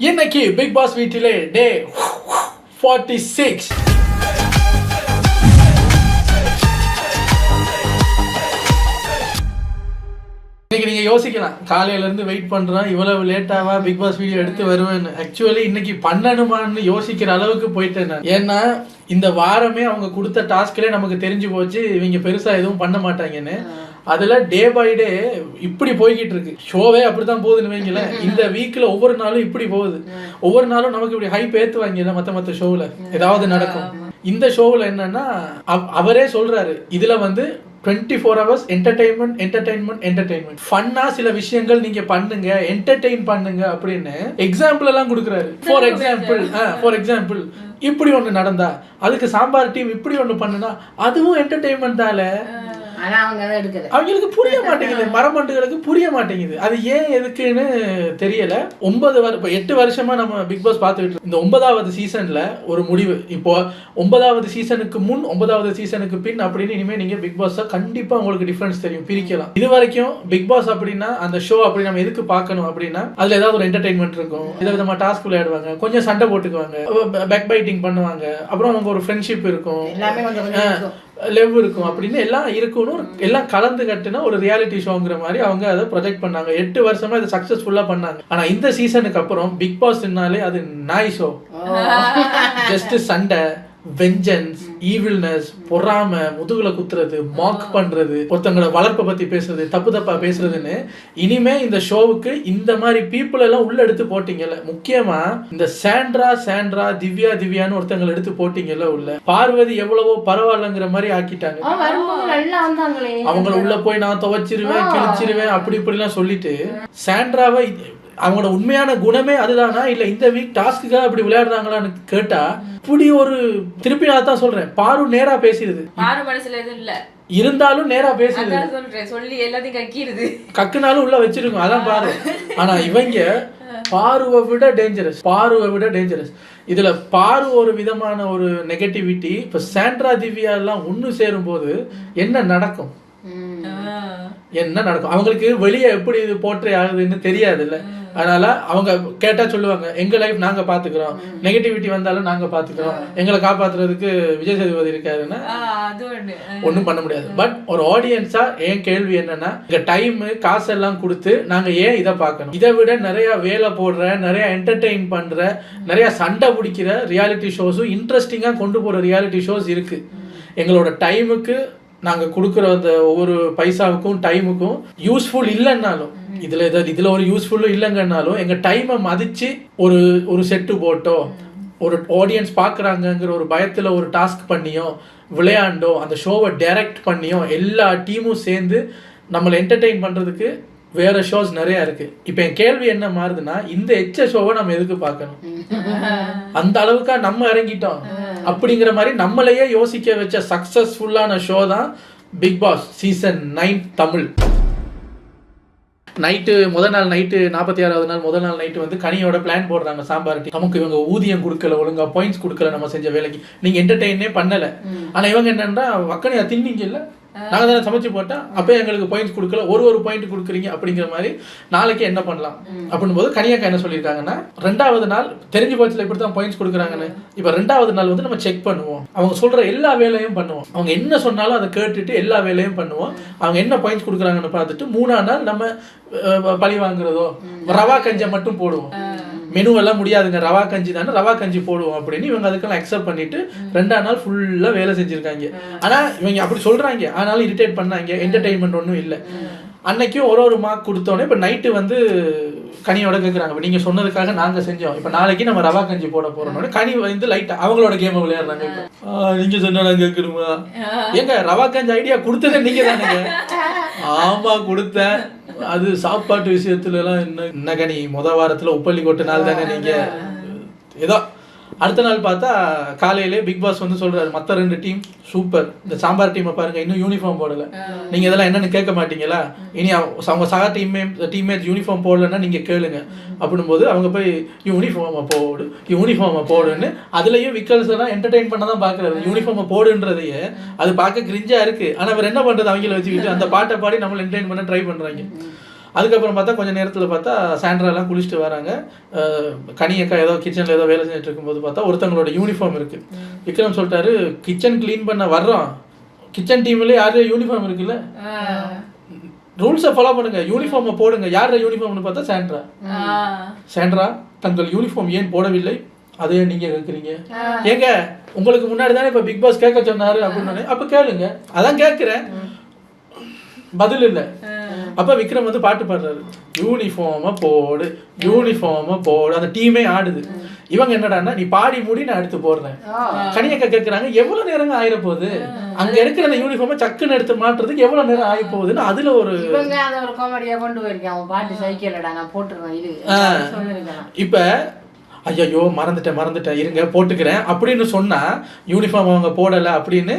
இன்னைக்கு big pass வீட்டிலே டே forty six இன்னைக்கு நீங்க யோசிக்கலாம் காலையில இருந்து வெயிட் பண்றோம் இவ்வளவு லேட்டாவா பிக் பாஸ் வீடியோ எடுத்து வருவேன்னு. ஆக்சுவலி இன்னைக்கு பண்ணணுமான்னு யோசிக்கிற அளவுக்கு போயிட்டேன் நான். ஏன்னா இந்த வாரமே அவங்க கொடுத்த டாஸ்க்லேயே நமக்கு தெரிஞ்சு போச்சு இவங்க பெருசா எதுவும் பண்ண மாட்டாங்கன்னு. அதுல டே பை டே இப்படி போய்கிட்டு இருக்கு ஷோவே அப்படித்தான் போகுதுன்னு வைங்களேன். இந்த வீக்ல ஒவ்வொரு நாளும் இப்படி போகுது. ஒவ்வொரு நாளும் நமக்கு இப்படி ஹைப் ஏத்துவாங்கல்ல மத்த மத்த ஷோவில் ஏதாவது நடக்கும். இந்த ஷோவில் என்னன்னா அவ- அவரே சொல்றாரு இதுல வந்து twenty four hours entertainment entertainment entertainment ஃபன்னா சில விஷயங்கள் நீங்க பண்ணுங்க என்டர்டெயின் பண்ணுங்க அப்படின்னு எக்ஸாம்பிள் எல்லாம் கொடுக்குறாரு. ஃபார் எக்ஸாம்பிள் ஃபார் எக்ஸாம்பிள் இப்படி ஒண்ணு நடந்தா அதுக்கு சாம்பார் டீம் இப்படி ஒண்ணு பண்ணுனா அதுவும் என்டர்டைன்மெண்ட் தால. அவங்களுக்கு புரிய மாட்டேங்குது. மரமண்டுகளுக்கு புரிய மாட்டேங்குது. அது ஏன் எதுக்குன்னு தெரியல. ஒன்பது வரு இப்போ எட்டு வருஷமா நம்ம பிக் பாஸ் பார்த்துக்கிட்டு இருக்கோம். இந்த ஒன்பதாவது சீசன்ல ஒரு முடிவு. இப்போ ஒன்பதாவது சீசனுக்கு முன் ஒன்பதாவது சீசனுக்கு பின் அப்படின்னு இனிமே நீங்க பிக் பாஸ் கண்டிப்பா உங்களுக்கு டிஃபரன்ஸ் தெரியும். பிரிக்கலாம். இது வரைக்கும் பிக் பாஸ் அப்படின்னா அந்த ஷோ அப்படி நம்ம எதுக்கு பார்க்கணும் அப்படின்னா அதுல ஏதாவது ஒரு என்டர்டைன்மெண்ட் இருக்கும். வித விதமா டாஸ்க் விளையாடுவாங்க. கொஞ்சம் சண்டை போட்டுக்குவாங்க. பேக் பைட்டிங் பண்ணுவாங்க. அப்புறம் அவங்க ஒரு ஃப்ரெண்ட்ஷிப் இருக்கும். லெவ் இருக்கும். அப்படின்னு எல்லாம் இருக்கும்னு ஒரு- எல்லாம் கலந்து கட்டுனா ஒரு ரியாலிட்டி ஷோங்கிற மாதிரி அவங்க அதை ப்ரொஜெக்ட் பண்ணாங்க. எட்டு வருஷமா இதை சக்சஸ்ஃபுல்லா பண்ணாங்க. ஆனா இந்த சீசனுக்கு அப்புறம் பிக் பாஸ்னாலே அது நாய் ஷோ ஜஸ்ட் சண்டை வெஞ்சன்ஸ் ஈவில்னஸ் பொறாம முதுகுல குத்துறது மாக் பண்றது ஒருத்தங்களோட வளர்ப்பை பத்தி பேசுறது தப்பு தப்பா பேசுறதுன்னு இனிமே இந்த ஷோவுக்கு இந்த மாதிரி பீப்புள் எல்லாம் உள்ள எடுத்து போட்டீங்கல்ல. முக்கியமா இந்த சாண்ட்ரா சாண்ட்ரா திவ்யா திவ்யான்னு ஒருத்தங்களை எடுத்து போட்டீங்கல்ல உள்ள. பார்வதி எவ்வளவோ பரவாயில்லங்கிற மாதிரி ஆக்கிட்டாங்க. அவங்கள உள்ள போய் நான் துவைச்சிருவேன் கிழிச்சிருவேன் அப்படி இப்படிலாம் சொல்லிட்டு சாண்ட்ராவை அவங்களோட உண்மையான குணமே அதுதானா? இல்ல இந்த வீக் டாஸ்க்குக்காக அப்படி விளையாடுறாங்களான்னு கேட்டா இப்படி ஒரு திருப்பி நான் தான் சொல்றேன். பாரு நேரா பேசிடுது. மாறு மனசுல எதுவும் இல்ல. இருந்தாலும் நேரா பேசுது சொல்றேன். சொல்லி எல்லாத்தையும் கக்கிடுது. கக்குனாலும் உள்ள வச்சிருக்கும். அதான் பாரு. ஆனா இவங்க பாருவை விட டேஞ்சரஸ் பாருவை விட டேஞ்சரஸ் இதுல பாரு ஒரு விதமான ஒரு நெகட்டிவிட்டி இப்ப சாண்ட்ரா திவ்யா எல்லாம் ஒண்ணு சேரும்போது என்ன நடக்கும்? என்ன நடக்கும்? அவங்களுக்கு வெளியே எப்படி இது போற்றே ஆகுதுன்னு தெரியாது இல்ல அதனால அவங்க கேட்டா சொல்லுவாங்க எங்க லைஃப் நாங்க பாத்துக்கிறோம். நெகட்டிவிட்டி வந்தாலும் நாங்க பாத்துக்கிறோம். எங்களை காப்பாத்துறதுக்கு விஜய் சேதுபதி இருக்காருன்னா ஆஹ் அது ஒண்ணு. ஒண்ணும் பண்ண முடியாது. பட் ஒரு ஆடியன்ஸா என் கேள்வி என்னன்னா இங்க டைம் காசு எல்லாம் கொடுத்து நாங்க ஏன் இதை பார்க்கணும்? இதை விட நிறைய வேலை போடுற நிறைய என்டர்டெயின் பண்ற நிறைய சண்டை பிடிக்கிற ரியாலிட்டி ஷோஸும் இன்ட்ரெஸ்டிங்கா கொண்டு போற ரியாலிட்டி ஷோஸ் இருக்கு. எங்களோட டைமுக்கு நாங்க கொடுக்குற அந்த ஒவ்வொரு பைசாவுக்கும் டைமுக்கும் யூஸ்ஃபுல் இல்லைன்னாலும் இதுல ஏதாவது இதுல ஒரு யூஸ்ஃபுல்லும் இல்லைங்கன்னாலும் எங்க டைமை மதிச்சு ஒரு ஒரு செட்டு போட்டோ ஒரு ஆடியன்ஸ் பார்க்குறாங்கங்கிற ஒரு பயத்தில் ஒரு டாஸ்க் பண்ணியோ விளையாண்டோ அந்த ஷோவை டைரக்ட் பண்ணியோ எல்லா டீமும் சேர்ந்து நம்மளை என்டர்டெயின் பண்ணுறதுக்கு வேற ஷோஸ் நிறைய இருக்கு. இப்போ என் கேள்வி என்ன மாறுதுன்னா இந்த எச்ச ஷோவை நம்ம எதுக்கு பார்க்கணும்? அந்த அளவுக்கா நம்ம இறங்கிட்டோம். அப்படிங்கிற மாதிரி நம்மளையே யோசிக்க வச்ச சக்சஸ்ஃபுல்லான ஷோ தான் Bigg Boss season nine Tamil. Night முதல் நாள் நைட்டு நாற்பத்தி ஆறாவது நாள் முதல் நாள் நைட்டு வந்து கனியோட பிளான் போடுறாங்க சாம்பார் டீ. நமக்கு இவங்க ஊதியம் கொடுக்கல ஒழுங்கா பாயிண்ட்ஸ் கொடுக்கல நம்ம செஞ்ச வேலைக்கு. நீங்க என்டர்டெயினே பண்ணல. ஆனா இவங்க என்னன்னா வக்கனையா தின்னீங்க இல்ல நாங்க தானே சமைச்சு போட்டா அப்போ எங்களுக்கு பாயிண்ட்ஸ் கொடுக்கல. ஒரு ஒரு பாயிண்ட் கொடுக்குறீங்க அப்படிங்கிற மாதிரி நாளைக்கு என்ன பண்ணலாம்? அப்படின் போது கனியாக்கா என்ன சொல்லியிருக்காங்கன்னா ரெண்டாவது நாள் தெரிஞ்சு போச்சுல இப்படி தான் பாயிண்ட்ஸ் கொடுக்குறாங்கன்னு. இப்போ ரெண்டாவது நாள் வந்து நம்ம செக் பண்ணுவோம். அவங்க சொல்ற எல்லா வேலையும் பண்ணுவோம். அவங்க என்ன சொன்னாலும் அதை கேட்டுட்டு எல்லா வேலையும் பண்ணுவோம். அவங்க என்ன பாயிண்ட்ஸ் கொடுக்குறாங்கன்னு பார்த்துட்டு மூணாம் நாள் நம்ம பழி வாங்குறதோ ரவா கஞ்சை மட்டும் போடுவோம். மெனு எல்லாம் முடியாதுங்க. ரவா கஞ்சி தானே ரவா கஞ்சி போடுவோம் அப்படின்னு இவங்க அதுக்கெல்லாம் அக்செப்ட் பண்ணிட்டு ரெண்டாம் நாள் ஃபுல்லா வேலை செஞ்சிருக்காங்க. ஆனா இவங்க அப்படி சொல்றாங்க. ஆனாலும் இரிட்டேட் பண்ணாங்க. என்டர்டைன்மெண்ட் ஒன்றும் இல்லை. அன்னைக்கும் ஒரு ஒரு மார்க் கொடுத்தோன்னே இப்போ நைட்டு வந்து கனியோட கேட்குறாங்க இப்போ நீங்கள் சொன்னதுக்காக நாங்கள் செஞ்சோம். இப்போ நாளைக்கு நம்ம ரவா கஞ்சி போட போறோம்னு கனி வந்து லைட்டாக அவங்களோட கேமை விளையாடுறாங்க இப்போ. நீங்கள் சொன்னா கேட்கணுமா? ஏங்க ரவா கஞ்சி ஐடியா கொடுத்ததே நீங்கள் தானேங்க? ஆமா கொடுத்தேன். அது சாப்பாட்டு விஷயத்துல எல்லாம் என்ன என்ன கனி? முத வாரத்துல உப்பள்ளி கொட்ட நாள் தானே நீங்க ஏதோ அடுத்த நாள் பார்த்தா காலையிலே பிக் பாஸ் வந்து சொல்றாரு மத்த ரெண்டு டீம் சூப்பர் இந்த சாம்பார் டீமை பாருங்க இன்னும் யூனிஃபார்ம் போடல. நீங்க இதெல்லாம் என்னன்னு கேட்க மாட்டீங்களா? இனி அவங்க சக டீமே டீம்மேட் யூனிஃபார்ம் போடலன்னா நீங்க கேளுங்க. அப்படின்னும் போது அவங்க போய் யூனிஃபார்மை போடு யூனிஃபார்மை போடுன்னு அதுலயும் விக்கல்ஸ் எல்லாம் என்டர்டெயின் பண்ண தான் பாக்குறாரு. யூனிஃபார்மை போடுன்றதையே அது பார்க்க கிரிஞ்சா இருக்கு. ஆனா அவர் என்ன பண்றது அவங்கள வச்சுக்கிட்டு அந்த பாட்டை பாடி நம்மள என்டர்டெயின் பண்ண ட்ரை பண்றாங்க. அதுக்கப்புறம் பார்த்தா கொஞ்சம் நேரத்தில் பார்த்தா சாண்ட்ரா எல்லாம் குளிச்சுட்டு வராங்க. கனியக்கா ஏதோ கிச்சனில் ஏதோ வேலை செஞ்சுட்டு இருக்கும்போது பார்த்தா ஒருத்தவங்களோட யூனிஃபார்ம் இருக்கு. விக்ரம் சொல்லிட்டாரு கிச்சன் க்ளீன் பண்ண வர்றோம். கிச்சன் டீம்ல யாரு யூனிஃபார்ம் இருக்குல்ல? ரூல்ஸை ஃபாலோ பண்ணுங்க. யூனிஃபார்மை போடுங்க. யார யூனிஃபார்ம்னு பார்த்தா சாண்ட்ரா. சாண்ட்ரா தங்கள் யூனிஃபார்ம் ஏன் போடவில்லை? அதே நீங்க கேட்குறீங்க? ஏங்க உங்களுக்கு முன்னாடி தானே இப்போ பிக் பாஸ் கேட்க சொன்னாரு அப்படின்னு அப்ப கேளுங்க. அதான் கேட்குறேன். பதில் இல்லை. அப்ப விக்ரம் வந்து பாட்டு பாடுறாரு. யூனிஃபார்மை போடு யூனிஃபார்மை போடு. அந்த டீமே ஆடுது. இவங்க என்னடான்னா நீ பாடி மூடி நான் எடுத்து போடுறேன். கனியக்கா கேட்குறாங்க எவ்வளவு நேரங்க ஆயிர போகுது அங்க இருக்கிற அந்த யூனிஃபார்மை சக்குன்னு எடுத்து மாட்டுறதுக்கு எவ்வளவு நேரம் ஆகி போகுதுன்னு அதுல ஒரு இப்ப ஐயோ மறந்துட்டேன் மறந்துட்டேன் இருங்க போட்டுக்கிறேன். அப்படின்னு சொன்னா யூனிஃபார்ம் அவங்க போடல அப்படின்னு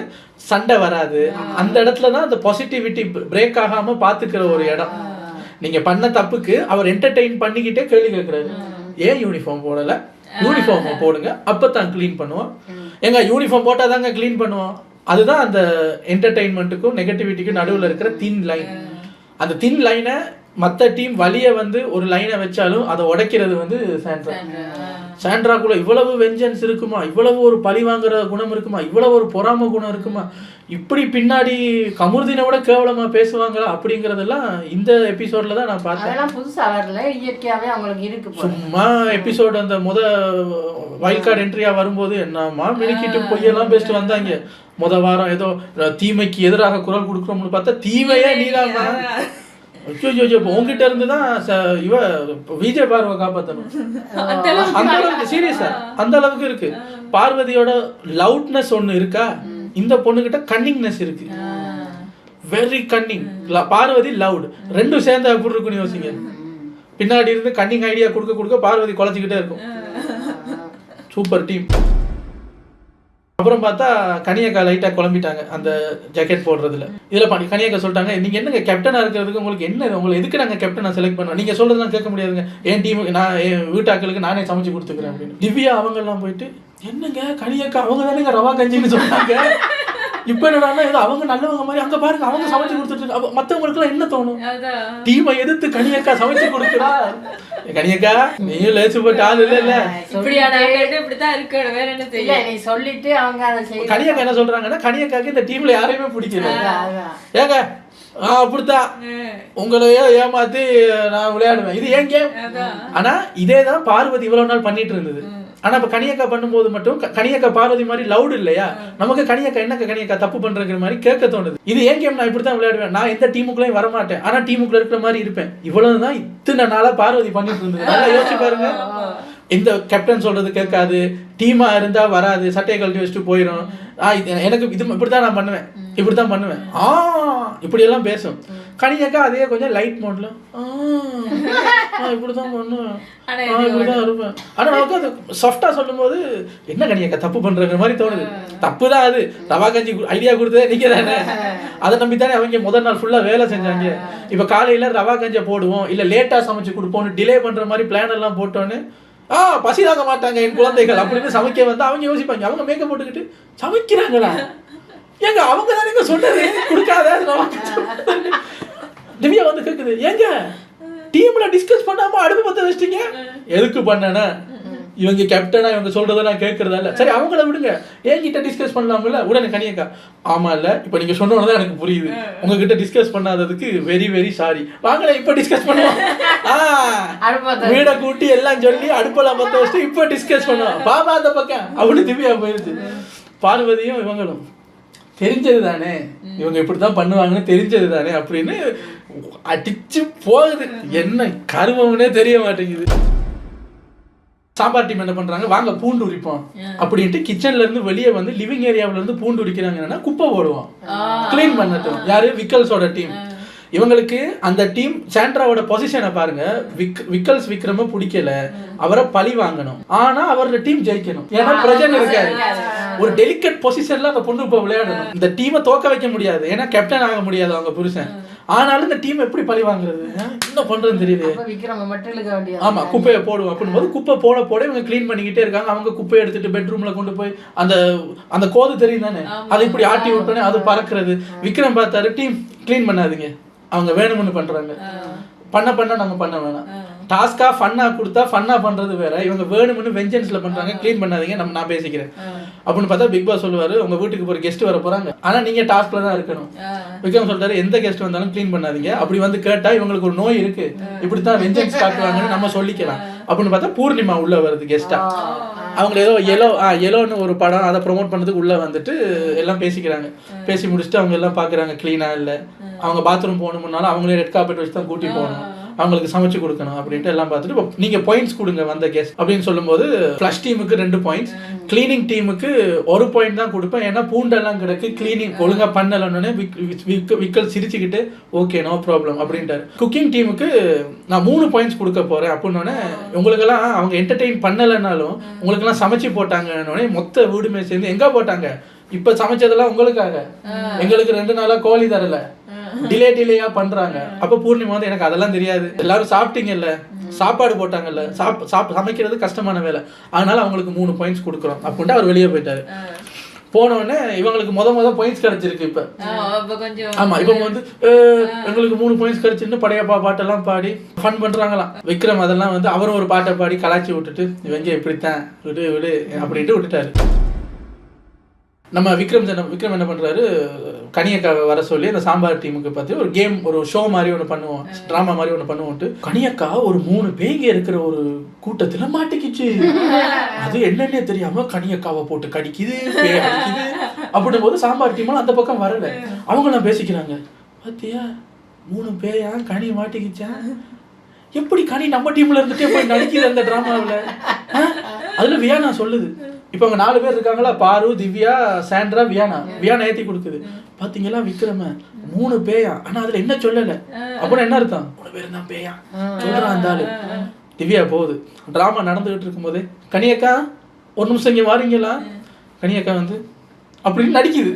சண்டை வராது. அந்த இடத்துல தான் அந்த பாசிட்டிவிட்டி பிரேக் ஆகாம பாத்துக்கிற ஒரு இடம். நீங்க பண்ண தப்புக்கு அவர் என்டர்டெயின் பண்ணிக்கிட்டே கேள்வி கேட்கிறாரு. ஏன் யூனிஃபார்ம் போடல? யூனிஃபார்ம் போடுங்க. அப்பதான் க்ளீன் பண்ணுவோம். எங்க யூனிஃபார்ம் போட்டா தாங்க க்ளீன் பண்ணுவோம். அதுதான் அந்த என்டர்டெயின்மெண்ட்டுக்கும் நெகட்டிவிட்டிக்கும் நடுவுல இருக்கிற தின் லைன் அந்த தின் லைனை மற்ற டீம் வழியை வந்து ஒரு லைனை வச்சாலும் அதை உடைக்கிறது வந்து சாண்ட்ரா. சாண்ட்ராக்குள்ள இவ்வளவு வெஞ்சன்ஸ் இருக்குமா? இவ்வளவு ஒரு பழி வாங்குற குணம் இருக்குமா? இவ்வளவு ஒரு பொறாம குணம் இருக்குமா? இப்படி பின்னாடி கமுர்தினை விட கேவலமா பேசுவாங்களா அப்படிங்கறதெல்லாம் இந்த எபிசோட்ல தான் நான் பார்த்தேன். புதுசா வரல. இயற்கையாவே அவங்களுக்கு இருக்கு சும்மா எபிசோட் அந்த முத வைல்ட் கார்டு என்ட்ரியா வரும்போது என்னம்மா மினிக்கிட்டு பொய்யெல்லாம் பேசிட்டு வந்தாங்க. முத வாரம் ஏதோ தீமைக்கு எதிராக குரல் கொடுக்குறோம்னு பார்த்தா தீமையே ஐயோ இப்போ உங்ககிட்ட இருந்து தான் இவ விஜய் பார்வை காப்பாற்றணும் அந்த அளவுக்கு சீரியஸா அந்த அளவுக்கு இருக்கு. பார்வதியோட லவுட்னஸ் ஒண்ணு இருக்கா? இந்த பொண்ணுகிட்ட கன்னிங்னஸ் இருக்கு. வெரி கன்னிங் பார்வதி லவுட் ரெண்டும் சேர்ந்தா எப்படி இருக்குன்னு யோசிங்க. பின்னாடி இருந்து கன்னிங் ஐடியா கொடுக்க கொடுக்க பார்வதி குலைச்சிக்கிட்டே இருக்கும். சூப்பர் டீம் அப்புறம் பார்த்தா கனியக்கா லைட்டாக குழம்பிட்டாங்க அந்த ஜாக்கெட் போடுறதுல. இதில் பண்ணி கனியக்கா சொல்லிட்டாங்க நீங்கள் என்னங்க கேப்டனாக இருக்கிறதுக்கு உங்களுக்கு என்ன உங்களுக்கு உங்களை எதுக்கு நாங்கள் கேப்டனாக செலக்ட் பண்ணோம்? நீங்கள் சொல்கிறதுலாம் கேட்க முடியாதுங்க. என் டீமுக்கு நான் என் வீட்டாக்களுக்கு நானே சமைச்சு கொடுத்துக்கிறேன் அப்படின்னு. திவ்யா அவங்கெல்லாம் போயிட்டு என்னங்க கனியக்கா அவங்க தானேங்க ரவா கஞ்சின்னு சொன்னாங்க? இப்போ என்னடான்னா ஏதோ அவங்க நல்லவங்க மாதிரி அங்கே பாருங்க அவங்க சமைச்சு கொடுத்துட்டு. அப்ப மற்றவங்களுக்குலாம் என்ன தோணும்? டீமை எதிர்த்து கனியக்கா சமைச்சு கொடுக்குறா. கனியக்கா நீயும் லேசு போட்டு ஆள் இல்ல இல்ல. இப்படித்தான் இருக்கணும். வேற என்ன இல்ல தெரியும் நீ சொல்லிட்டு அவங்க அதை செய்ய கனியக்கா என்ன சொல்றாங்கன்னா கனியக்காக்கு இந்த டீம்ல யாரையுமே பிடிக்கல. ஏங்க ஆ அப்படித்தான். உங்களையே ஏமாத்தி நான் விளையாடுவேன். இது ஏன் கேம்? ஆனா இதே தான் பார்வதி இவ்வளவு நாள் பண்ணிட்டு இருந்தது. ஆனா இப்ப கனியக்கா பண்ணும்போது மட்டும் கனியக்கா பார்வதி மாதிரி லவுட் இல்லையா? நமக்கு கனியக்கா என்ன கனியக்கா தப்பு பண்றங்கிற மாதிரி கேட்க தோணுது. இது ஏன் கேம்? நான் இப்படித்தான் விளையாடுவேன். நான் எந்த டீமுக்குள்ளேயும் வர மாட்டேன் ஆனா டீமுக்குள்ள இருக்கிற மாதிரி இருப்பேன். இவ்வளவுதான் இத்தனை நாளா பார்வதி பண்ணிட்டு இருந்தது. நல்லா யோசிச்சு பாருங்க. இந்த கேப்டன் சொல்றது கேட்காது. டீமா இருந்தா வராது. சட்டையை கழட்டி வச்சுட்டு போயிடும் எனக்கு இது இப்படித்தான் நான் பண்ணுவேன். இப்படித்தான் பண்ணுவேன். ஆ இப்படி எல்லாம் பேசும் கனியக்கா அதே கொஞ்சம் லைட் மோட்ல ஆ நான் இப்படிதான் பண்ணுவேன். ஆனா ஆ, இப்படிதான் இருப்பேன் ஆனா நமக்கு அது சாஃப்டா சொல்லும்போது என்ன கனியக்கா தப்பு பண்றங்கிற மாதிரி தோணுது. தப்பு தான் அது. ரவா கஞ்சி ஐடியா கொடுத்ததே நீங்க தானே அதை நம்பி தானே அவங்க முதல் நாள் ஃபுல்லா வேலை செஞ்சாங்க. இப்ப காலையில ரவா கஞ்சை போடுவோம் இல்ல லேட்டா சமைச்சு கொடுப்போம்னு டிலே பண்ற மாதிரி பிளான் எல்லாம் போட்டோன்னு ஆ பசி தாங்க மாட்டாங்க என் குழந்தைகள். அப்படின்னு சமைக்க வந்து அவங்க யோசிப்பாங்க. அவங்க மேக்கப் போட்டுக்கிட்டு சமைக்கிறாங்களா? ஏங்க அவங்க தானே சொன்னது கொடுக்காத. திவ்யா வந்து கேக்குது. ஏங்க? டீம்ல டிஸ்கஸ் பண்ணாம அடுப்பு பத்த வச்சிட்டீங்க? எதுக்கு பண்ணனா இவங்க கேப்டனா இவங்க சொல்றத நான் கேட்கறதா இல்ல. சரி அவங்கள விடுங்க. என்கிட்ட டிஸ்கஸ் பண்ணலாம்ல? உடனே கனியக்கா ஆமா இல்ல இப்ப நீங்க சொன்னோன்னு எனக்கு புரியுது. உங்ககிட்ட டிஸ்கஸ் பண்ணாததுக்கு வெரி வெரி சாரி வாங்கல இப்ப டிஸ்கஸ் பண்ணுவோம். வீட கூட்டி எல்லாம் சொல்லி அடுப்பெல்லாம் பத்த வச்சுட்டு இப்ப டிஸ்கஸ் பண்ணுவோம். பாபா அந்த பக்கம். அப்படி திவ்யா போயிருச்சு. பார்வதியும் இவங்களும். தெரிஞ்சது தானே இவங்க இப்படித்தான் பண்ணுவாங்கன்னு தெரிஞ்சது தானே அப்படின்னு அடிச்சு போகுது. என்ன கருமம்னே தெரிய மாட்டேங்குது. சாம்பார் டீம் என்ன பண்றாங்க? வாங்க பூண்டு உரிப்போம். அப்படின்ட்டு கிச்சன்ல இருந்து வெளியே வந்து லிவிங் ஏரியாவுல இருந்து பூண்டு உரிக்கிறாங்க. என்னன்னா குப்பை போடுவோம். க்ளீன் பண்ணட்டும். யாரு? விக்கல்ஸோட டீம் இவங்களுக்கு அந்த டீம் சாண்ட்ராவோட பொசிஷனை பாருங்க. விக் விக்கல்ஸ் விக்ரம பிடிக்கல. அவரை பழி வாங்கணும். ஆனா அவரோட டீம் ஜெயிக்கணும். ஏன்னா பிரஜன் இருக்காரு. ஒரு டெலிகேட் பொசிஷன்ல அந்த பொண்ணு இப்ப விளையாடணும். இந்த டீமை தோக்க வைக்க முடியாது. ஏன்னா கேப்டன் ஆக முடியாது அவங்க புருஷன். ஆனாலும் இந்த டீம் எப்படி பழி வாங்குறது? என்ன பண்றதுன்னு வேண்டியது ஆமா குப்பையை போடுவோம் அப்படின்போது குப்பை போட போட இவங்க க்ளீன் பண்ணிக்கிட்டே இருக்காங்க. அவங்க குப்பையை எடுத்துட்டு பெட்ரூம்ல கொண்டு போய் அந்த அந்த கோது தெரியும் தானே அதை இப்படி ஆட்டி விட்டோன்னே அது பறக்கிறது. விக்ரம் பார்த்தாரு டீம் க்ளீன் பண்ணாதீங்க. அவங்க வேணும்னு பண்றாங்க. பண்ண பண்ண நம்ம பண்ண வேணாம். டாஸ்கா ஃபன்னா கொடுத்தா ஃபன்னா பண்றது வேற. இவங்க வேணும்னு வெஞ்சன்ஸ்ல பண்றாங்க க்ளீன் பண்ணாதீங்க நம்ம நான் பேசிக்கிறேன். அப்படின்னு பார்த்தா பிக் பாஸ் சொல்லுவாரு உங்க வீட்டுக்கு ஒரு கெஸ்ட் வர போறாங்க. ஆனா நீங்க டாஸ்க்ல தான் இருக்கணும். விக்ரம் சொல்றாரு எந்த கெஸ்ட் வந்தாலும் க்ளீன் பண்ணாதீங்க. அப்படி வந்து கேட்டா இவங்களுக்கு ஒரு நோய் இருக்கு. இப்படித்தான் வெஞ்சன்ஸ் காட்டுவாங்கன்னு நம்ம சொல்லிக்கலாம். அப்படின்னு பார்த்தா பூர்ணிமா உள்ள வருது கெஸ்டா அவங்க ஏதோ எலோ ஆ எலோன்னு ஒரு படம் அதை ப்ரோமோட் பண்ணதுக்கு உள்ள வந்துட்டு எல்லாம் பேசிக்கிறாங்க. பேசி முடிச்சுட்டு அவங்க எல்லாம் பாக்குறாங்க க்ளீனா இல்ல. அவங்க பாத்ரூம் போகணும்னாலும் அவங்களே ரெட் கார்பெட் வச்சு தான் கூட்டி போகணும். அவங்களுக்கு சமைச்சு கொடுக்கணும் அப்படின்ட்டு எல்லாம் பார்த்துட்டு இப்போ நீங்க பாயிண்ட்ஸ் கொடுங்க வந்த கெஸ்ட் அப்படின்னு சொல்லும்போது ஃப்ளஷ் டீமுக்கு ரெண்டு பாயிண்ட்ஸ் க்ளீனிங் டீமுக்கு ஒரு பாயிண்ட் தான் கொடுப்பேன். ஏன்னா பூண்டெல்லாம் கிடக்கு க்ளீனிங் ஒழுங்கா பண்ணலன்னு விக்கல் சிரிச்சுக்கிட்டு ஓகே நோ ப்ராப்ளம் அப்படின்ட்டாரு. குக்கிங் டீமுக்கு நான் மூணு பாயிண்ட்ஸ் கொடுக்க போறேன் அப்படின்னோடனே உங்களுக்கெல்லாம் அவங்க என்டர்டெயின் பண்ணலைன்னாலும் உங்களுக்கெல்லாம் சமைச்சு போட்டாங்கன்னொடனே மொத்த வீடுமே சேர்ந்து எங்க போட்டாங்க? இப்ப சமைச்சதெல்லாம் உங்களுக்காக. எங்களுக்கு ரெண்டு நாளா கோழி தரல. டிலே டிலேயா பண்றாங்க. அப்ப பூர்ணிமா வந்து எனக்கு அதெல்லாம் தெரியாது. எல்லாரும் சாப்பிட்டீங்கல்ல? சாப்பாடு போட்டாங்கல்ல? சாப் சமைக்கிறது கஷ்டமான வேலை. அதனால அவங்களுக்கு மூணு பாயிண்ட்ஸ் கொடுக்குறோம். அப்படின்ட்டு அவர் வெளியே போயிட்டாரு. போன உடனே இவங்களுக்கு முத முத பாயிண்ட்ஸ் கிடைச்சிருக்கு இப்ப. ஆமா இப்ப வந்து எங்களுக்கு மூணு பாயிண்ட்ஸ் கிடைச்சுன்னு படையப்பா பாட்டெல்லாம் பாடி ஃபன் பண்றாங்களாம். விக்ரம் அதெல்லாம் வந்து அவரும் ஒரு பாட்டை பாடி கலாச்சி விட்டுட்டு இவங்க இப்படித்தான் விடு விடு அப்படின்ட்டு விட்டுட்டாரு. நம்ம விக்ரம் விக்ரம் என்ன பண்றாரு? கனியக்காவை வர சொல்லி அந்த சாம்பார் டீமுக்கு பார்த்து ஒரு கேம் ஒரு ஷோ மாதிரி ஒன்று பண்ணுவோம் ட்ராமா மாதிரி ஒன்று பண்ணுவோம்ட்டு கனியக்கா ஒரு மூணு பேய்ங்க இருக்கிற ஒரு கூட்டத்துல மாட்டிக்கிச்சு. அது என்னன்னே தெரியாம கனியக்காவை போட்டு கடிக்குது பேய் அடிக்குது அப்படின்னும் போது சாம்பார் டீம்லாம் அந்த பக்கம் வரல. அவங்க நான் பேசிக்கிறாங்க பாத்தியா மூணு பேயா? கனி மாட்டிக்கிச்சா? எப்படி கனி நம்ம டீம்ல இருந்துட்டே போய் நடிக்குது அந்த டிராமாவில் அதுல வியானா சொல்லுது இப்போ அவங்க நாலு பேர் இருக்காங்களா? பாரு திவ்யா சாண்ட்ரா வியானா. வியானா ஏத்தி கொடுக்குது. பாத்தீங்களா விக்ரம? மூணு பேயா? ஆனா அதுல என்ன சொல்லல? அப்புறம் என்ன அர்த்தம்? மூணு பேர் தான் பேயா? சொல்றான் அந்த ஆளு. திவ்யா போகுது. டிராமா நடந்துகிட்டு இருக்கும்போதே கனியக்கா ஒரு நிமிஷம் இங்க வாரீங்களா? கனியக்கா வந்து அப்படின்னு நடிக்குது.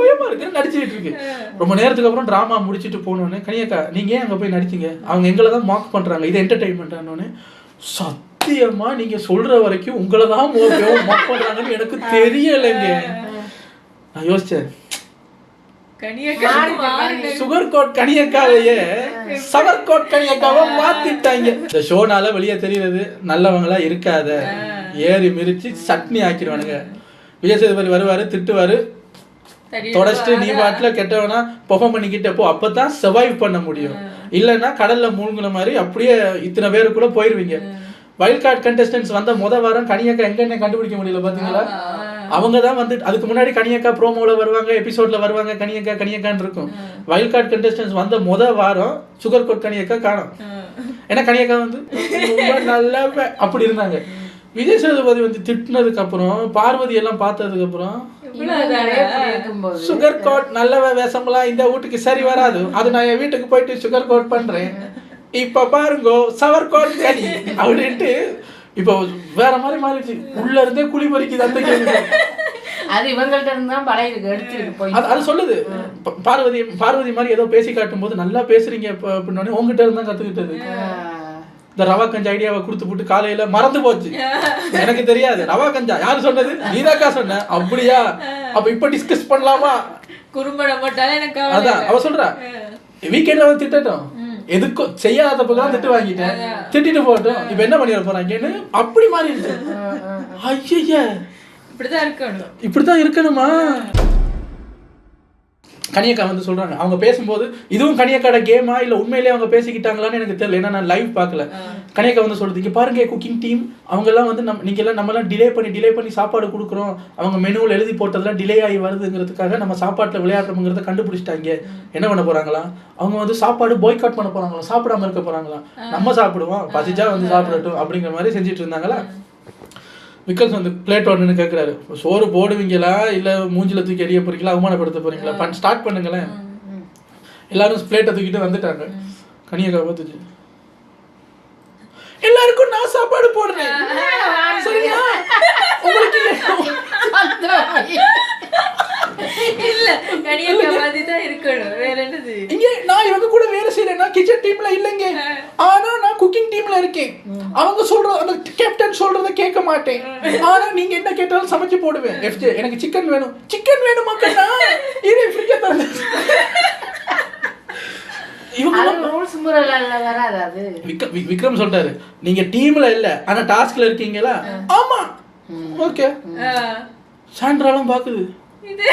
பயமா இருக்குன்னு நடிச்சுட்டு இருக்கு. ரொம்ப நேரத்துக்கு அப்புறம் டிராமா முடிச்சிட்டு போனோடனே கனியக்கா நீங்க ஏன் அங்க போய் நடிச்சீங்க அவங்க எங்களை தான் மார்க் பண்றாங்க. இது என்டர்டைன்மெண்ட் சத்தியமா நீங்க சொல்ற வரைக்கும் உங்களை தான் மார்க் பண்றாங்கன்னு எனக்கு தெரியலைங்க. நான் யோசிச்சேன். கனியா சுகர் கோட் கனியக்காவையே சவர் கோட் கனியக்காவை மாத்திட்டாங்க. இந்த ஷோனால வெளியே தெரியுறது நல்லவங்களா இருக்காத. ஏறி மிரிச்சு சட்னி ஆக்கிடுவானுங்க. விஜய் சேதுபதி வருவாரு திட்டுவாரு. தொடச்சிட்டு நீ பாட்டுல கெட்டவனா பெர்ஃபார்ம் பண்ணிக்கிட்ட போ. அப்பதான் சர்வைவ் பண்ண முடியும். இல்லைன்னா கடல்ல மூழ்கின மாதிரி அப்படியே இத்தனை பேரு கூட போயிருவீங்க வைல்ட் கார்டு கண்டஸ்டன்ஸ் வந்த முத வாரம் கனியக்கா எங்க என்ன கண்டுபிடிக்க முடியல பாத்தீங்களா? அவங்க தான் வந்து அதுக்கு முன்னாடி கனியக்கா ப்ரோமோல வருவாங்க எபிசோட்ல வருவாங்க கனியக்கா கனியக்கான்னு இருக்கும். வைல்ட் கார்டு கண்டஸ்டன்ஸ் வந்த முத வாரம் சுகர் கோட் கனியக்கா காணும். ஏன்னா கனியக்கா வந்து ரொம்ப நல்லவ அப்படி இருந்தாங்க. விஜய் சேதுபதி வந்து திட்டினதுக்கு அப்புறம் பார்வதி எல்லாம் பார்த்ததுக்கு அப்புறம் சுகர் கோட் நல்லவ வேஷம்லாம் இந்த வீட்டுக்கு சரி வராது. அது நான் என் வீட்டுக்கு போயிட்டு சுகர் கோட் பண்றேன். இப்ப பாருங்க சவர் கோட் கனி அப்படின்ட்டு இப்போ வேற மாதிரி மாறிடுச்சு. உள்ள இருந்தே குழி பறிக்குது அந்த கேள்வி. அது இவங்கள்ட்ட இருந்து தான் பழையிருக்கு எடுத்துருக்கு போய். அது அது சொல்லுது. பார்வதி பார்வதி மாதிரி ஏதோ பேசி காட்டும் போது நல்லா பேசுறீங்க இப்ப அப்படின்னு உங்ககிட்ட இருந்து தான் கத்துக்கிட்டது. இந்த ரவா கஞ்சா ஐடியாவை கொடுத்து போட்டு காலையில மறந்து போச்சு. எனக்கு தெரியாது. ரவா கஞ்சா யாரு சொன்னது? நீதாக்கா சொன்ன. அப்படியா? அப்ப இப்ப டிஸ்கஸ் பண்ணலாமா? குறும்பட போட்டாலே எனக்கு அதான். அவ சொல்றா வீக்கெண்ட்ல வந்து திட்டட்டும். எதுக்கும் செய்யாத தப்புக்கெல்லாம் திட்டு வாங்கிட்டேன். திட்டிட்டு போகட்டும். இப்ப என்ன பண்ணிட போறாங்கன்னு அப்படி மாறிடுச்சு ஐயா இப்படிதான் இருக்கணும். இப்படித்தான் இருக்கணுமா? கனியக்கா வந்து சொல்றாங்க. அவங்க பேசும்போது இதுவும் கனியக்காட கேமா இல்ல உண்மையிலேயே அவங்க பேசிக்கிட்டாங்களான்னு எனக்கு தெரியல. ஏன்னா நான் லைவ் பார்க்கல. கனியக்கா வந்து சொல்றது இங்க பாருங்க குக்கிங் டீம் அவங்க எல்லாம் வந்து நம்ம நீங்க எல்லாம் நம்ம எல்லாம் டிலே பண்ணி டிலே பண்ணி சாப்பாடு கொடுக்குறோம். அவங்க மெனுவில் எழுதி போட்டதெல்லாம் டிலே ஆகி வருதுங்கிறதுக்காக நம்ம சாப்பாட்டுல விளையாடுறோங்கிறத கண்டுபிடிச்சிட்டாங்க. என்ன பண்ண போறாங்களா? அவங்க வந்து சாப்பாடு பாய்காட் பண்ண போறாங்களா? சாப்பிடாம இருக்க போறாங்களா? நம்ம சாப்பிடுவோம். பசிச்சா வந்து சாப்பிடட்டும் அப்படிங்கிற மாதிரி செஞ்சுட்டு இருந்தாங்களா? விக்கல்ஸ் வந்து பிளேட் ஒன்றுன்னு கேட்குறாரு சோறு போடுவீங்களா? இல்லை மூஞ்சில தூக்கி எறிய போறீங்களா? அவமானப்படுத்த போறீங்களா? பண் ஸ்டார்ட் பண்ணுங்களேன். எல்லாரும் பிளேட்டை தூக்கிட்டு வந்துட்டாங்க. கனியக்கா பார்த்துச்சு எல்லாருக்கும் நான் சாப்பாடு போடுறேன். சரியா? உங்களுக்கு இல்ல இங்க நான் இவங்க கூட வேலை செய்யறேன். நான் கிச்சன் டீம்ல இல்லைங்க. ஆனா நான் குக்கிங் டீம்ல இருக்கேன். அவங்க சொல்ற அந்த கேப்டன் சொல்றத கேட்க மாட்டேன். ஆனா நீங்க என்ன கேட்டாலும் சமைச்சு போடுவேன். எனக்கு சிக்கன் வேணும். சிக்கன் வேணுமா கண்ணா? இது ஃப்ரிட்ஜ தரது இவங்க அது ரூல்ஸ் முறையில வராது அது விக்ரம் சொல்லிட்டாரு நீங்க டீம்ல இல்ல ஆனா டாஸ்க்ல இருக்கீங்களா? ஆமா. ஓகே சாண்ட்ராலாம் பாக்குது. இது.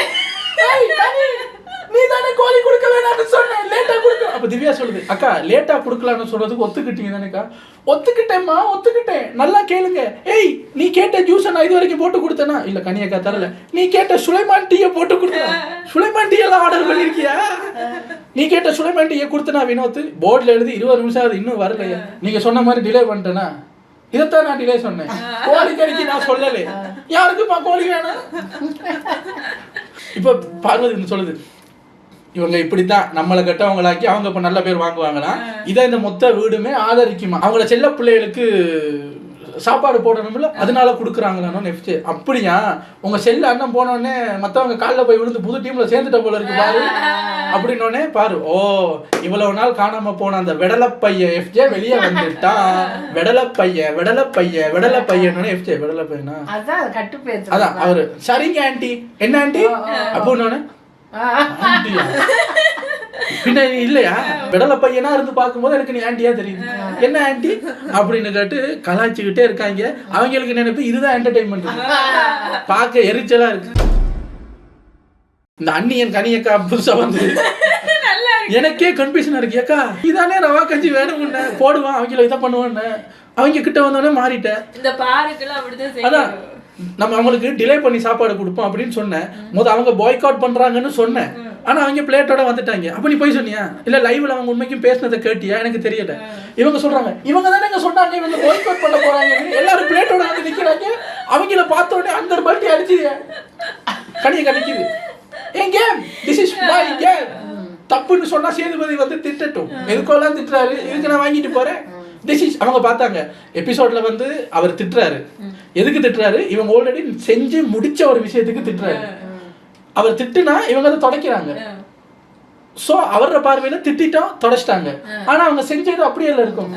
நீ தானே கோழி கொடுக்க வேணாம்னு சொன்ன லேட்டா கொடுக்க. அப்ப திவ்யா சொல்லுது அக்கா லேட்டா கொடுக்கலாம்னு சொல்றதுக்கு ஒத்துக்கிட்டீங்க தானேக்கா? ஒத்துக்கிட்டேம்மா ஒத்துக்கிட்டேன். நல்லா கேளுங்க. ஏய் நீ கேட்ட ஜூஸை நான் இது வரைக்கும் போட்டு கொடுத்தேனா? இல்ல கனியக்கா தரல. நீ கேட்ட சுலைமான் டீயை போட்டு கொடுத்தா சுலைமான் டீ எல்லாம் ஆர்டர் பண்ணிருக்கியா நீ கேட்ட சுலைமான் டீயை கொடுத்தனா வினோத் போர்டில் எழுதி இருபது நிமிஷம் அது இன்னும் வரலையா நீங்க சொன்ன மாதிரி டிலே பண்ணிட்டேனா? இதைத்தான் நான் டிலே சொன்னேன். கோழி கறிக்கு நான் சொல்லலை. யாருக்குப்பா கோழி வேணும்? இப்போ பார்வதி சொல்லுது இவங்க இப்படித்தான் நம்மளை கெட்டவங்களாக்கி அவங்க இப்ப நல்ல பேர் வாங்குவாங்களாம் இதை இந்த மொத்த வீடுமே ஆதரிக்குமா? அவங்கள செல்ல பிள்ளைகளுக்கு சாப்பாடு போடணும்ல அதனால கொடுக்குறாங்களானோ நெஃப்ட் அப்படியா? உங்க செல்ல அண்ணன் போனோடனே மத்தவங்க காலில் போய் விழுந்து புது டீம்ல சேர்ந்துட்ட போல இருக்கு பாரு. அப்படின்னோடனே பாரு ஓ இவ்வளவு நாள் காணாம போன அந்த வெடலப்பைய எஃப்ஜே வெளியே வந்துட்டான். வெடலப்பைய வெடலப்பைய வெடலப்பையனோட எஃப்ஜே வெடலப்பையனா அதான் அது கட்டுப்பேத்து. அதான் அவரு சரிங்க ஆண்டி. என்ன ஆண்டி? அப்படின்னு? பின்ன இல்லையா? விடல பையனா இருந்து பார்க்கும்போது எனக்கு நீ ஆண்டியா தெரியுது. என்ன ஆண்டி? அப்படின்னு கேட்டு கலாய்ச்சிக்கிட்டே இருக்காங்க. அவங்களுக்கு நினைப்பு இதுதான் என்டர்டைன்மெண்ட் பார்க்க எரிச்சலா இருக்கு. இந்த அண்ணியன் கனியக்கா புதுசா வந்து எனக்கே கன்ஃபியூஷனா இருக்கு. ஏக்கா இதானே ரவா கஞ்சி வேணும்னு போடுவான் அவங்கள இதை பண்ணுவான்னு. அவங்க கிட்ட வந்தோடனே மாறிட்டேன். இந்த பாருக்கெல்லாம் அப்படிதான் அதான். நம்ம அவங்களுக்கு டிலே பண்ணி சாப்பாடு கொடுப்போம் அப்படின்னு சொன்னேன். முத அவங்க பாய்காட் அவுட் பண்றாங்கன்னு சொன்னேன். ஆனா அவங்க பிளேட்டோட வந்துட்டாங்க. அப்ப நீ போய் சொன்னியா? இல்ல லைவ்ல அவங்க உண்மைக்கும் பேசினதை கேட்டியா? எனக்கு தெரியல. இவங்க சொல்றாங்க. இவங்க தானே சொன்னாங்க இவங்க பாய்காட் பண்ண போறாங்க எல்லாரும் பிளேட்டோட வந்து நிக்கிறாங்க. அவங்கள பார்த்த உடனே அந்த பல்ட்டி அடிச்சு கனிய கணிக்குது. ஏன் game this is my game தப்புன்னு சொன்னா சேதுபதி வந்து திட்டட்டும். எதுக்கோலாம் திட்டுறாரு. இதுக்கு நான் வாங்கிட்டு போறேன். இஸ் அவங்க பார்த்தாங்க. எபிசோட்ல வந்து அவர் திட்டுறாரு. எதுக்கு திட்டுறாரு? இவங்க ஆல்ரெடி செஞ்சு முடிச்ச ஒரு விஷயத்துக்கு திட்டுறாரு. அவர் திட்டுனா இவங்க அதை தொடக்கிறாங்க. சோ அவரோட பார்வையில திட்டிட்டோம் தொடச்சிட்டாங்க. ஆனா அவங்க செஞ்சது அப்படியே இருக்கும்.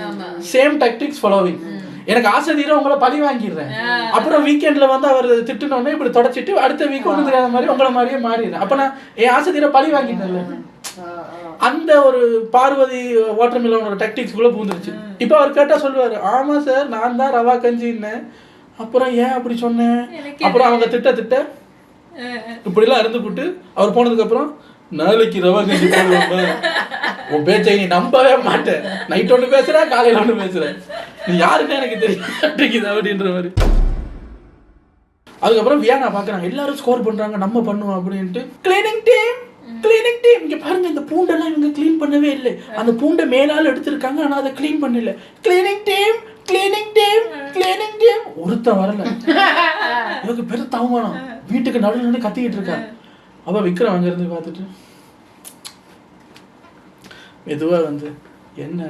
சேம் டாக்டிக்ஸ் ஃபாலோவிங் எனக்கு ஆசை தீர உங்களை பழி வாங்கிடுறேன். அப்புறம் வீக்கெண்ட்ல வந்து அவர் திட்டுனோடனே இப்படி தொடச்சிட்டு அடுத்த வீக் ஒண்ணு தெரியாத மாதிரி உங்களை மாதிரியே மாறிடுறேன். அப்ப நான் என் ஆசை தீர பழி வாங்கிட்டேன்ல. அந்த ஒரு பார்வதி வாட்டர் மில்லனோட டாக்டிக்ஸ்குள்ள பூந்துருச்சு. இப்போ அவர் கேட்டா சொல்லுவாரு ஆமா சார் நான் தான் ரவா கஞ்சின்னேன். அப்புறம் ஏன் அப்படி சொன்னேன்? அப்புறம் அவங்க திட்ட திட்ட இப்படிலாம் இருந்து விட்டு அவர் போனதுக்கு அப்புறம் நாளைக்கு ரவா கஞ்சி போடுவோம்மா உன் பேச்சை நீ நம்பவே மாட்டேன். நைட் ஒன்று பேசுற காலையில ஒன்று பேசுற. நீ யாருன்னு எனக்கு தெரியும் அப்படின்ற மாதிரி. அதுக்கப்புறம் வியானா பாக்குறாங்க எல்லாரும் ஸ்கோர் பண்றாங்க நம்ம பண்ணுவோம் அப்படின்ட்டு. கிளீனிங் டீம் கிளீனிங் டீம் இங்க பாருங்க இந்த பூண்டெல்லாம் இவங்க க்ளீன் பண்ணவே இல்லை. அந்த பூண்டை மேலால எடுத்திருக்காங்க ஆனா அதை க்ளீன் பண்ணல. Cleaning team cleaning team cleaning team ஒருத்தன் வரல. இவங்க பெருத்த அவமானம் வீட்டுக்கு நடுவில் நின்று கத்திக்கிட்டு இருக்கா. அப்ப விக்ரம் அங்க இருந்து பார்த்துட்டு மெதுவா வந்து என்ன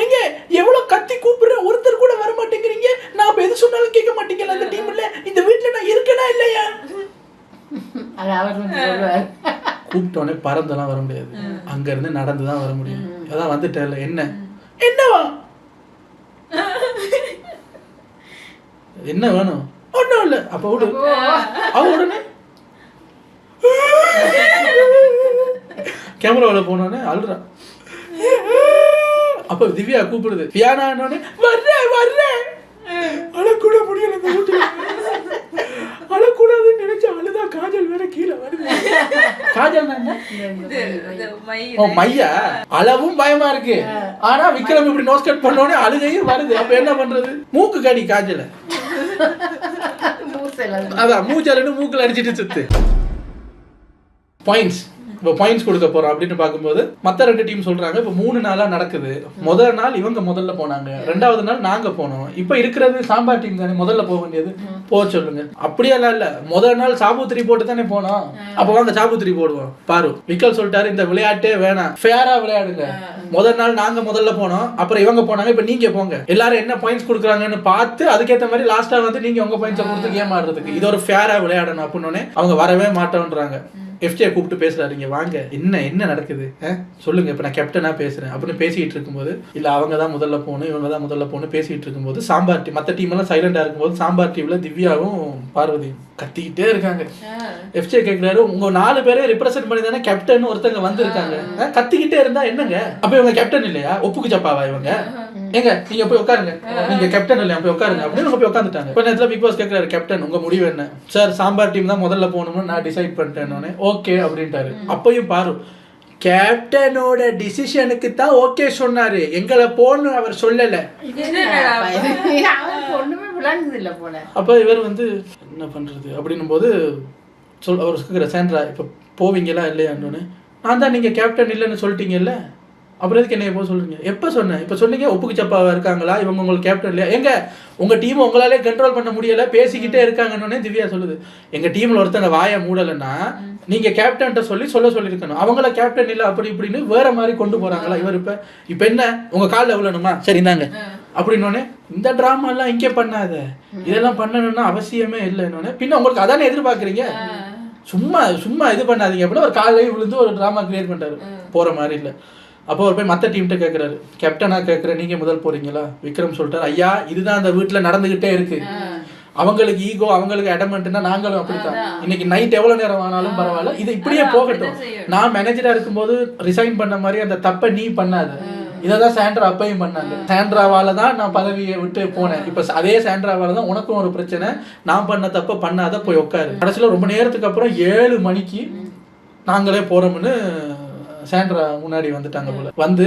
எங்க? எவ்வளவு கத்தி கூப்பிடுறேன் ஒருத்தர் கூட வர மாட்டேங்கிறீங்க நான் இப்ப எது சொன்னாலும் கேட்க மாட்டீங்கல்ல அந்த டீம்ல இந்த வீட்ல நான் இருக்கேனா இல்லையா? அது அவர் கூப்பிட்டோடனே பறந்தெல்லாம் வர முடியாது. அங்க இருந்து நடந்து தான் வர முடியும். அதான் வந்துட்டேன்ல என்ன? என்னவா? என்ன வேணும்? ஒண்ணும் இல்ல. அப்ப விடு. அவ உடனே? கேமராவில் போனோடனே அழுறா. அப்ப திவ்யா கூப்பிடுது. வியானானோடனே வர்றேன் வர்றேன். அழக்கூட முடியல இந்த வீட்டுல அழக்கூடாதுன்னு நினைச்ச அழுதா காஜல் வேற கீழே வருது. காஜல் ஓ மையா? அளவும் பயமா இருக்கு. ஆனா விக்ரம் இப்படி நோஸ் கட் பண்ணோடனே அழுகையும் வருது. அப்ப என்ன பண்றது? மூக்கு கடி காஜல. அதான் மூச்சலன்னு மூக்குல அடிச்சிட்டு சுத்து. பாயிண்ட்ஸ் இப்போ பாயிண்ட்ஸ் கொடுக்க போறோம் அப்படின்னு பார்க்கும்போது மத்த ரெண்டு டீம் சொல்றாங்க இப்போ மூணு நாளா நடக்குது. முதல் நாள் இவங்க முதல்ல போனாங்க. ரெண்டாவது நாள் நாங்க போனோம். இப்போ இருக்கிறது சாம்பார் டீம் தானே முதல்ல போக வேண்டியது. போக சொல்லுங்க. அப்படியெல்லாம் இல்ல. முதல் நாள் சாபுத்திரி போட்டு தானே போனோம். அப்ப வாங்க சாபுத்திரி போடுவோம். பாரு விக்கல் சொல்லிட்டாரு இந்த விளையாட்டே வேணாம். ஃபேரா விளையாடுங்க. முதல் நாள் நாங்க முதல்ல போனோம். அப்புறம் இவங்க போனாங்க இப்போ நீங்க போங்க. எல்லாரும் என்ன பாயிண்ட்ஸ் கொடுக்குறாங்கன்னு பார்த்து அதுக்கேற்ற மாதிரி லாஸ்டா வந்து நீங்க உங்க பாயிண்ட்ஸை கொடுத்து கேம் ஆடுறதுக்கு. இது ஒரு ஃபேரா விளையாடணும் அப்படின்னு அவங்க வரவே மாட்டோன்றாங்க. எஃப்ஜே கூப்பிட்டு பேசுறாரு இங்க வாங்க. என்ன என்ன நடக்குது? சொல்லுங்க இப்ப நான் கேப்டனா பேசுறேன். அப்படின்னு பேசிட்டு இருக்கும்போது இல்ல அவங்க தான் முதல்ல போகணும் இவங்க தான் முதல்ல போகணும் பேசிட்டு இருக்கும்போது சாம்பார் டீம் மற்ற டீம் எல்லாம் சைலண்டா இருக்கும்போது சாம்பார் டீம்ல திவ்யாவும் பார்வதியும். கத்திக்கிட்டே இருக்காங்க. எஃப்ஜே கேக்குறாரு உங்க நாலு பேரே ரிப்ரசென்ட் பண்ணி தானே கேப்டன் ஒருத்தங்க வந்திருக்காங்க. கத்திக்கிட்டே இருந்தா என்னங்க? அப்ப இவங்க கேப்டன் இல்லையா? ஒப்புக்கு சப்பாவா இவங்க ஏங்க நீங்க போய் உட்காருங்க. நீங்க கேப்டன் இல்லையா? போய் உட்காருங்க அப்படின்னு போய் உட்காந்துட்டாங்க இப்ப நேரத்துல பிக் பாஸ் கேக்குறாரு கேப்டன் உங்க முடிவு என்ன? சார் சாம்பார் டீம் தான் முதல்ல போகணும்னு நான் டிசைட் பண்ணிட்டேன். ஓகே அப்படின்ட்டாரு. அப்பயும் பாரு கேப்டனோட டிசிஷனுக்கு தான் ஓகே சொன்னாரு. எங்களை போன்னு அவர் சொல்லல. அப்போ இவர் வந்து என்ன பண்ணுறது அப்படின்னும் போது சொல் அவர் கேட்குற சேண்ட்ரா இப்போ போவீங்களா இல்லையான்னு நான் தான் நீங்கள் கேப்டன் இல்லைன்னு சொல்லிட்டீங்கல்ல அப்புறம் எதுக்கு என்ன எப்போ சொல்றீங்க? எப்போ சொன்னேன் இப்போ சொன்னீங்க ஒப்புக்கு சப்பாவா இருக்காங்களா? இவங்க உங்களுக்கு கேப்டன் இல்லையா? எங்க உங்கள் டீம் உங்களாலே கண்ட்ரோல் பண்ண முடியல பேசிக்கிட்டே இருக்காங்கன்னு திவ்யா சொல்லுது. எங்கள் டீமில் ஒருத்தங்க வாயை மூடலைன்னா நீங்கள் கேப்டன்ட்ட சொல்லி சொல்ல சொல்லியிருக்கணும். அவங்கள கேப்டன் இல்லை அப்படி இப்படின்னு வேற மாதிரி கொண்டு போகிறாங்களா இவர் இப்போ இப்போ என்ன? உங்கள் காலில் விழணுமா? சரி இந்தாங்க. அப்படின்னோடனே இந்த ட்ராமா எல்லாம் இங்கே பண்ணாத. இதெல்லாம் பண்ணணும்னா அவசியமே இல்லைன்னு பின்ன உங்களுக்கு அதானே எதிர்பார்க்குறீங்க? சும்மா சும்மா இது பண்ணாதீங்க. அப்படின்னா ஒரு காலையும் விழுந்து ஒரு ட்ராமா கிரியேட் பண்ணிட்டாரு போற மாதிரி இல்லை. அப்போ அவர் போய் மற்ற டீம்கிட்ட கேட்குறாரு கேப்டனா கேட்குற நீங்க முதல் போறீங்களா? விக்ரம் சொல்லிட்டாரு. ஐயா இதுதான் அந்த வீட்டில் நடந்துகிட்டே இருக்கு. அவங்களுக்கு ஈகோ அவங்களுக்கு அடமெண்ட்னா நாங்களும் அப்படித்தான். இன்னைக்கு நைட் எவ்வளவு நேரம் ஆனாலும் பரவாயில்ல. இது இப்படியே போகட்டும். நான் மேனேஜரா இருக்கும்போது ரிசைன் பண்ண மாதிரி அந்த தப்பை நீ பண்ணாத. இதை தான் சாண்ட்ரா அப்பையும் பண்ணாங்க. சாண்ட்ராவால தான் நான் பதவியை விட்டு போனேன். இப்போ அதே சாண்ட்ராவால தான் உனக்கும் ஒரு பிரச்சனை. நான் பண்ண தப்ப பண்ணாத போய் உட்காரு. கடைசியில் ரொம்ப நேரத்துக்கு அப்புறம் ஏழு மணிக்கு நாங்களே போறோம்னு சாண்ட்ரா முன்னாடி வந்துட்டாங்க போல. வந்து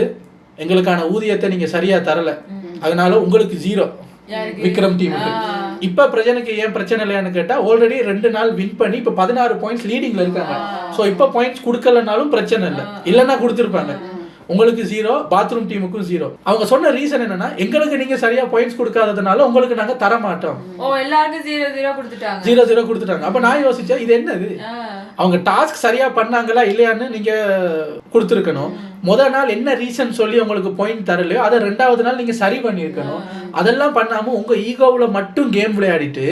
எங்களுக்கான ஊதியத்தை நீங்க சரியா தரல. அதனால உங்களுக்கு ஜீரோ விக்ரம் டீமுக்கு இப்ப பிரச்சனைக்கு ஏன் பிரச்சனை இல்லையான்னு கேட்டா ஆல்ரெடி ரெண்டு நாள் வின் பண்ணி இப்ப பதினாறு பாயிண்ட்ஸ் லீடிங்ல இருக்காங்க. சோ இப்ப பாயிண்ட்ஸ் கொடுக்கலனாலும் பிரச்சனை இல்லை. இல்லைன்னா கொடுத்துருப்பாங்க. உங்களுக்கு ஜீரோ பாத்ரூம் டீமுக்கும் ஜீரோ அவங்க சொன்ன ரீசன் என்னன்னா எங்களுக்கு நீங்க சரியா பாயிண்ட்ஸ் கொடுக்காததுனால உங்களுக்கு நாங்க தர மாட்டோம். ஓ எல்லாருக்கும் ஜீரோ ஜீரோ கொடுத்துட்டாங்க. ஜீரோ ஜீரோ கொடுத்துட்டாங்க. அப்ப நான் யோசிச்சேன் இது என்னது. அவங்க டாஸ்க் சரியா பண்ணாங்களா இல்லையான்னு நீங்க கொடுத்துருக்கணும். முத நாள் என்ன ரீசன் சொல்லி உங்களுக்கு பாயிண்ட் தரலையோ அதை ரெண்டாவது நாள் நீங்க சரி பண்ணியிருக்கணும். அதெல்லாம் பண்ணாம உங்க ஈகோவுல மட்டும் கேம் விளையாடிட்டு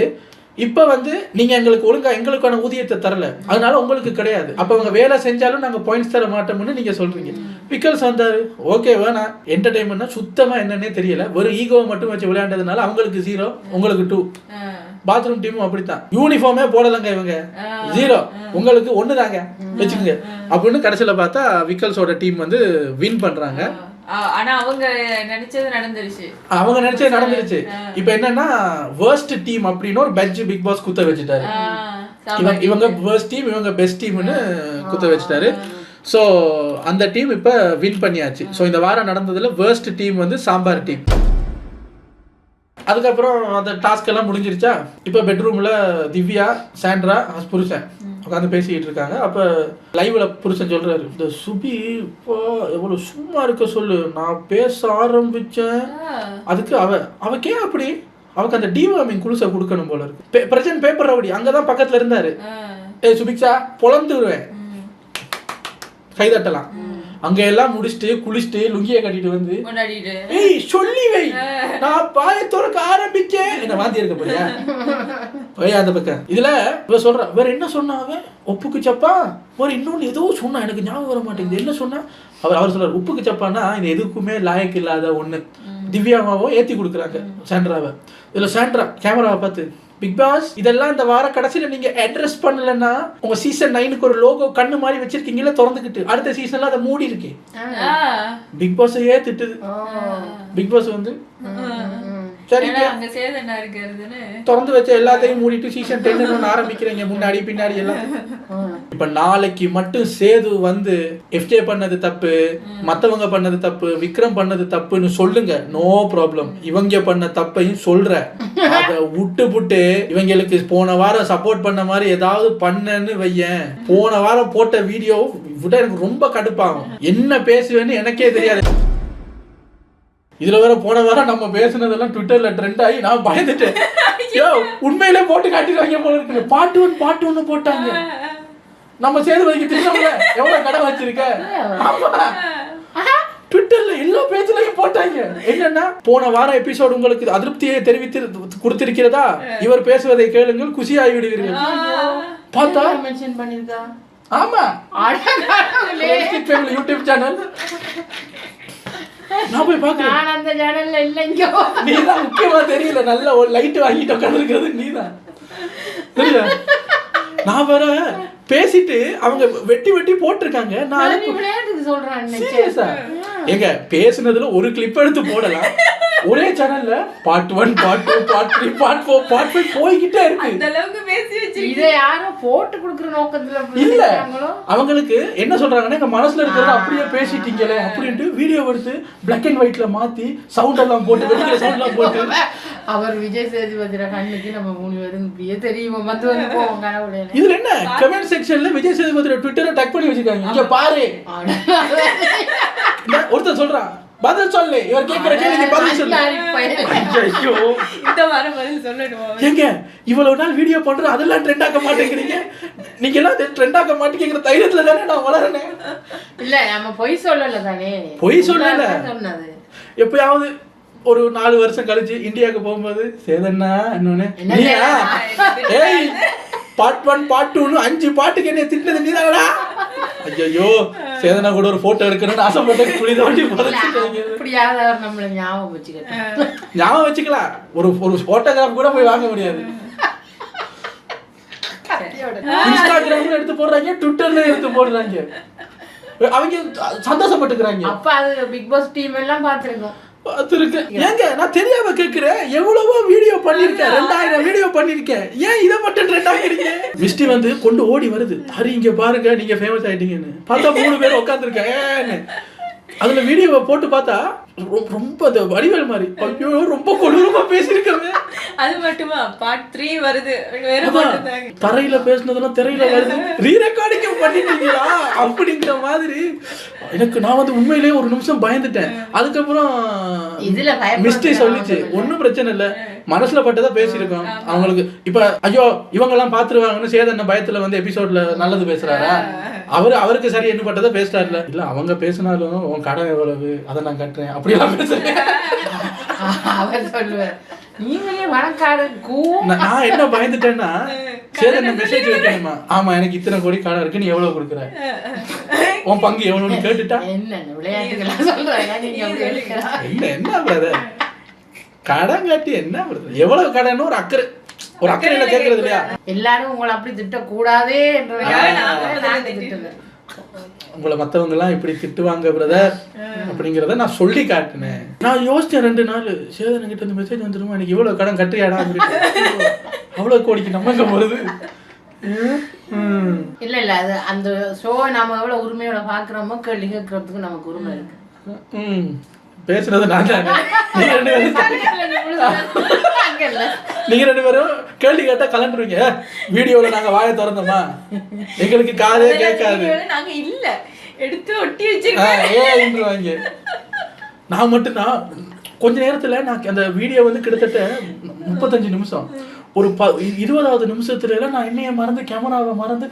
இப்ப வந்து நீங்க எங்களுக்கு ஒழுங்கா எங்களுக்கான ஊதியத்தை தரல. அதனால உங்களுக்கு கிடையாது. அப்ப அவங்க வேலை செஞ்சாலும் நாங்க பாயிண்ட்ஸ் தர மாட்டோம்னு நீங்க சொல்றீங்க. பிக்கல்ஸ் வந்தாரு ஓகே வேணாம் என்டர்டைன்மெண்ட்னா சுத்தமா என்னன்னே தெரியல. ஒரு ஈகோவை மட்டும் வச்சு விளையாண்டதுனால அவங்களுக்கு ஜீரோ உங்களுக்கு டூ. பாத்ரூம் டீமும் அப்படித்தான். யூனிஃபார்மே போடலங்க இவங்க. ஜீரோ உங்களுக்கு ஒண்ணுதாங்க. வச்சுக்கோங்க. அப்படின்னு கடைசியில பார்த்தா விக்கல்ஸோட டீம் வந்து வின் பண்றாங்க. ஆ, ஆனா அவங்க நினைச்சது நடந்துருச்சு. அவங்க நினைச்சது நடந்துருச்சு. இப்போ என்னன்னா வேர்ஸ்ட் டீம் அப்படின்னு ஒரு பெஞ்ச் பிக் பாஸ் குத்த வச்சுட்டாரு. இவங்க வேர்ஸ்ட் டீம் இவங்க பெஸ்ட் டீம்னு குத்த வச்சுட்டாரு. ஸோ அந்த டீம் இப்போ வின் பண்ணியாச்சு. ஸோ இந்த வாரம் நடந்ததுல வேர்ஸ்ட் டீம் வந்து சாம்பார் டீம் அதுக்கப்புறம் அந்த டாஸ்க் எல்லாம் முடிஞ்சிருச்சா? இப்போ பெட்ரூம்ல திவ்யா சாண்ட்ரா புருஷன் உட்காந்து பேசிக்கிட்டு இருக்காங்க. அப்போ லைவ்ல புருஷன் சொல்றாரு இந்த சுபி இப்போ எவ்வளவு சும்மா இருக்க சொல்லு. நான் பேச ஆரம்பிச்சேன். அதுக்கு அவ அவக்கே அப்படி? அவக்கு அந்த டிவார்மிங் குளுசை கொடுக்கணும் போல இருக்கு. பிரசன்ட் பேப்பர் ரவுடி அங்கதான் பக்கத்துல இருந்தாரு. ஏய் சுபிக்ஷா பொழந்துருவேன் கைதட்டலாம். அங்க எல்லாம் முடிச்சுட்டு குளிச்சுட்டு லுங்கிய கட்டிட்டு வந்து ஏய் சொல்லி வை. நான் பாய திறக்க ஆரம்பிச்சேன் என்ன வாந்தி இருக்க போறியா? போய் அந்த பக்கம். இதுல இவ சொல்றா வேற என்ன சொன்னா அவன் உப்புக்கு சப்பா? ஒரு இன்னொன்னு ஏதோ சொன்னா எனக்கு ஞாபகம் வர மாட்டேங்குது. என்ன சொன்னா? அவர் அவர் சொல்றாரு உப்புக்கு சப்பான்னா இது எதுக்குமே லாயக்கு இல்லாத ஒண்ணு. திவ்யாமாவும் ஏத்தி கொடுக்குறாங்க சாண்ட்ராவை. இதுல சாண்ட்ரா கேமராவை பார்த்து பிக் பாஸ் இதெல்லாம் இந்த வார கடைசியில நீங்க அட்ரஸ் பண்ணலன்னா உங்க சீசன் நைனுக்கு ஒரு லோகோ கண்ணு மாதிரி வச்சிருக்கீங்களா திறந்துக்கிட்டு அடுத்த சீசன்ல அதை மூடி இருக்கு. பிக் பாஸையே திட்டுது பிக் பாஸ் வந்து இருக்கிறதுன்னு? திறந்து வச்ச எல்லாத்தையும் மூடிட்டு சீசன் டென் ஒன்று ஆரம்பிக்கிறீங்க முன்னாடி பின்னாடி எல்லாம். இப்ப நாளைக்கு மட்டும் சேது வந்து எஃப்ஜே பண்ணது தப்பு மத்தவங்க பண்ணது தப்பு விக்ரம் பண்ணது தப்புன்னு சொல்லுங்க. நோ ப்ராப்ளம் இவங்க பண்ண தப்பையும் சொல்ற. அத விட்டு புட்டு இவங்களுக்கு போன வாரம் சப்போர்ட் பண்ண மாதிரி ஏதாவது பண்ணன்னு வையேன். போன வாரம் போட்ட வீடியோ விட எனக்கு ரொம்ப கடுப்பாகும். என்ன பேசுவேன்னு எனக்கே தெரியாது. இதுல வேற போன வாரம் நம்ம பேசுனதெல்லாம் ட்விட்டர்ல ட்ரெண்ட் ஆகி நான் பயந்துட்டேன். யோ உண்மையிலே போட்டு காட்டிடுவாங்க போல இருக்கு பாட்டு ஒன் பாட்டு ஒன்று போட்டாங்க. நம்ம சேதுபதிக்கு திருநம்ல எவ்வளவு கடை வச்சிருக்க? ஆமா. ட்விட்டர்ல எல்லா பேஜ்லயும் போட்டாங்க. என்னன்னா போன வாரம் எபிசோடு உங்களுக்கு அதிருப்தியை தெரிவித்து கொடுத்திருக்கிறதா? இவர் பேசுவதை கேளுங்கள் குஷியாகி விடுவீர்கள். பார்த்தா? மென்ஷன் பண்ணிருக்கா ஆமா. யூடியூப் சேனல் நான் போய் பார்க்குறேன். நான் அந்த சேனல்ல இல்லைங்க. நீ தான் முக்கியமா தெரியல. நல்ல ஒரு லைட் வாங்கிட்டு உட்காந்துருக்கிறது நீ தான் சரியா நான் வேற பேசிட்டு அவங்க வெட்டி வெட்டி போட்டிருக்காங்க. நான் சொல்றேன் ஏங்க பேசுனதுல ஒரு கிளிப் எடுத்து போடலாம். ஒரே சேனல்ல part one part two part three part four part five போய்கிட்டே இருக்கு. அந்த அளவுக்கு பேசி வச்சிருக்கீங்க. இதை யாரும் போட்டு கொடுக்குற நோக்கத்துல இல்ல? அவங்களுக்கு என்ன சொல்றாங்கன்னா எங்க மனசுல இருக்கிறத அப்படியே பேசிட்டீங்களே அப்படின்ட்டு வீடியோ எடுத்து பிளாக் அண்ட் ஒயிட்ல மாத்தி சவுண்ட் எல்லாம் போட்டு வெடிக்கிற சவுண்ட் எல்லாம் போட்டு. அவர் விஜய் சேதுபதிர கண்ணுக்கு நம்ம மூணு பேரும் இப்படியே தெரியுமா? வந்து வந்து போவோம் கனவுல இதுல என்ன? கமெண்ட் செக்ஷன்ல விஜய் சேதுபதி ட்விட்டரை டக் பண்ணி வச்சிருக்காங்க. இங்க பாரு. இந்த ஒருத்தர் சொல்றான் பதில் சொல்லு. இவர் கேக்குற கேள்விக்கு பதில் சொல்லு. இந்த வாரம் பதில் சொல்லணுமா ஏங்க இவ்வளவு நாள் வீடியோ பண்ற அதெல்லாம் ட்ரெண்ட் ஆக்க மாட்டேங்கிறீங்க? நீங்க எல்லாம் ட்ரெண்ட் ஆக்க மாட்டேங்கிற தைரியத்துல தானே நான் வளரனேன் இல்ல நம்ம பொய் சொல்லல தானே. பொய் சொல்லல. எப்பயாவது ஒரு நாலு வருஷம் கழிச்சு இந்தியாவுக்கு போகும்போது சேதன்னா இன்னொன்னு? ஏய் பார்ட் ஒன் பார்ட் டூன்னு அஞ்சு பாட்டுக்கு என்ன திட்டினது நீதானடா? ஐயோ சேதனா கூட ஒரு போட்டோ எடுக்கணும்னு ஆசைப்பட்ட குழி தோண்டி அப்படியாவது நம்மள ஞாபகம் வச்சுக்கிட்டு ஞாபகம் வச்சுக்கலாம். ஒரு ஒரு போட்டோகிராஃப் கூட போய் வாங்க முடியாது. இன்ஸ்டாகிராம்ல எடுத்து போடுறாங்க ட்விட்டர்ல எடுத்து போடுறாங்க. அவங்க சந்தோஷப்பட்டுக்கிறாங்க. அப்ப அது பிக் பாஸ் டீம் எல்லாம் பாத்துருக்கோம் பார்த்துருக்கேன் ஏங்க நான் தெரியாம கேட்கிறேன் எவ்வளவோ வீடியோ பண்ணிருக்கேன் ரெண்டாயிரம் வீடியோ பண்ணிருக்கேன் ஏன் இதை மட்டும் ட்ரெண்ட் மிஸ்டி வந்து கொண்டு ஓடி வருது. ஹரி இங்க பாருங்க நீங்க ஃபேமஸ் ஆயிட்டீங்கன்னு. பார்த்தா மூணு பேர் உட்காந்துருக்கேன் அதுல வீடியோவை போட்டு பார்த்தா ரொம்ப அந்த வடிவேல் மாதிரி. ஐயோ ரொம்ப கொடூரமா பேசியிருக்கவே அது மட்டுமா? பார்ட் த்ரீ வருது. தரையில பேசுனதெல்லாம் திரையில வருது. ரீ ரெக்கார்டிங் பண்ணிட்டீங்களா? அப்படிங்கிற மாதிரி. எனக்கு நான் வந்து உண்மையிலேயே ஒரு நிமிஷம் பயந்துட்டேன். அதுக்கப்புறம் இதுல மிஸ்டி சொல்லிச்சு. நான் ஒன்றும் பிரச்சனை இல்ல. மனசுல பட்டதா பேசியிருக்கோம். அவங்களுக்கு இப்ப ஐயோ இவங்க எல்லாம் பாத்துருவாங்கன்னு சேதன பயத்துல வந்து எபிசோட்ல நல்லது பேசுறாரா? அவரு அவருக்கு சரி என்ன பட்டதா பேசுறாருல இல்ல அவங்க பேசினாலும் உன் கடன் எவ்வளவு? அதை நான் கட்டுறேன். பேசுறேன் அவர் சொல்லுவார் நீங்களே வணக்காடு கூ நான் நான் என்ன பயந்துட்டேன்னா சரி என்ன மெசேஜ் வைக்கணுமா? ஆமா எனக்கு இத்தனை கோடி கடன் இருக்கு நீ எவ்வளவு கொடுக்குற? உன் பங்கு எவ்வளவுன்னு கேட்டுட்டா? என்ன சொல்றாங்க? நீங்க பிரதர் கடன் காட்டி என்ன பிரதர் எவ்வளவு கடன்னு ஒரு அக்கறை. ஒரு அக்கறையில கேக்குறது இல்லையா? எல்லாரும் உங்களை அப்படி திட்டக்கூடாதே என்றதுக்காக உங்களை மத்தவங்க எல்லாம் இப்படி திட்டுவாங்க பிரதர் அப்படிங்கறத நான் சொல்லி காட்டினேன் நான் யோசிச்சேன் ரெண்டு நாள் சேதன் கிட்ட இருந்து மெசேஜ் வந்துருமா எனக்கு இவ்வளவு கடன் கட்டுறியாடா அப்படின்னு. அவ்வளவு கோடிக்கு நமக்கு ம். இல்ல இல்ல அது அந்த ஷோவை நாம எவ்வளவு உரிமையோட பாக்குறோமோ கேள்வி கேட்கறதுக்கு நமக்கு உரிமை இருக்கு. பேசுனது நான் தானே நீங்க ரெண்டு பேரும். நீங்க ரெண்டு பேரும் கேள்வி கேட்டா கலண்டுருவீங்க வீடியோல நாங்க வாயை திறந்தோமா எங்களுக்கு காதே கேட்காது நாங்க இல்ல எடுத்து ஒட்டி வச்சிருக்கோம் நான் மட்டும்தான் கொஞ்ச நேரத்துல நான் அந்த வீடியோ வந்து கிட்டத்தட்ட முப்பத்தஞ்சு நிமிஷம் ஒரு ப இருபதாவது நிமிஷத்துல நான் என்னைய மறந்து கேமராவை மறந்து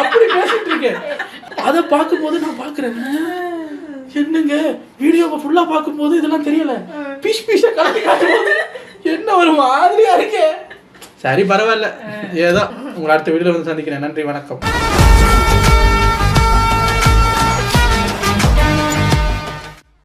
அப்படி பேசிட்டு இருக்கேன் அதை பார்க்கும்போது நான் பாக்குறேன் என்னங்க? வீடியோவை ஃபுல்லா பார்க்கும்போது இதெல்லாம் தெரியல. பீஸ் பீஸா கலந்து காட்டும்போது என்ன ஒரு மாதிரியா இருக்கே. சரி பரவாயில்ல. ஏதோ உங்களை அடுத்த வீடியோல வந்து சந்திக்கிறேன். நன்றி வணக்கம்.